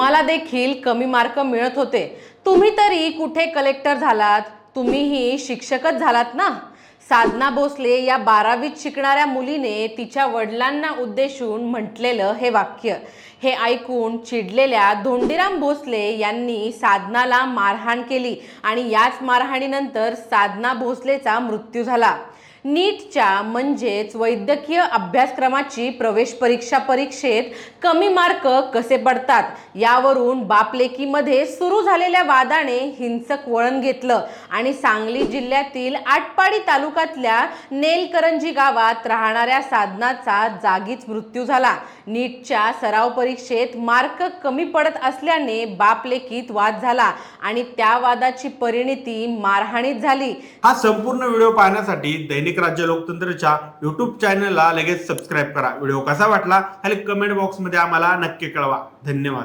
तुम्हाला देखील कमी मार्क मिळत होते. तुम्ही तरी कुठे कलेक्टर झालात? तुम्हीही शिक्षकच झालात ना? साधना भोसले या बारावीत शिकणाऱ्या मुलीने तिच्या वडिलांना उद्देशून म्हटलेलं हे वाक्य. हे ऐकून चिडलेल्या धोंडीराम भोसले यांनी साधनाला मारहाण केली आणि याच मारहाणीनंतर साधना भोसलेचा मृत्यू झाला. नीटच्या म्हणजेच वैद्यकीय अभ्यासक्रमाची प्रवेश परीक्षा परीक्षेत कमी मार्क कसे पडतात? यावरून बापलेकीमध्ये सुरू झालेल्या वादाने हिंसक वळण घेतलं आणि सांगली जिल्ह्यातील आटपाडी तालुक्यातल्या नेलकरंजी गावात राहणाऱ्या साधनाचा जागीच मृत्यू झाला. नीटच्या सराव परीक्षेत मार्क कमी पडत असल्याने बापलेकीत वाद झाला आणि त्या वादाची परिणिती मारहाणीत झाली. हा संपूर्ण व्हिडिओ पाहण्यासाठी दैनिक राज्य लोकतंत्रच्या युट्यूब चॅनलला लगेच सबस्क्राईब करा. व्हिडिओ कसा वाटला खाली कमेंट बॉक्समध्ये आम्हाला नक्की कळवा. धन्यवाद.